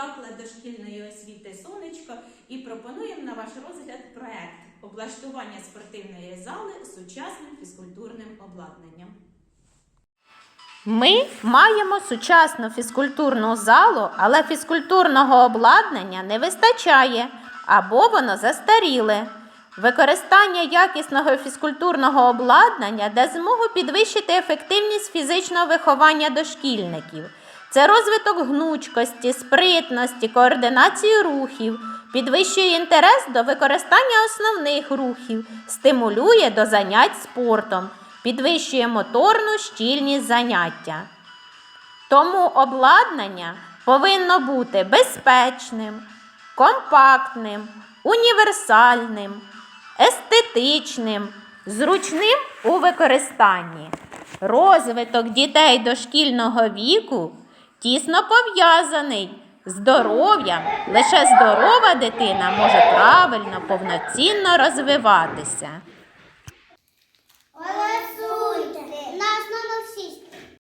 заклад дошкільної освіти Сонечко і пропонуємо на ваш розгляд проект облаштування спортивної зали сучасним фізкультурним обладнанням. Ми маємо сучасну фізкультурну залу, але фізкультурного обладнання не вистачає або воно застаріле. Використання якісного фізкультурного обладнання дасть змогу підвищити ефективність фізичного виховання дошкільників. Це розвиток гнучкості, спритності, координації рухів, підвищує інтерес до використання основних рухів, стимулює до занять спортом, підвищує моторну щільність заняття. Тому обладнання повинно бути безпечним, компактним, універсальним, естетичним, зручним у використанні. Розвиток дітей дошкільного віку тісно пов'язаний здоров'ям. Лише здорова дитина може правильно, повноцінно розвиватися.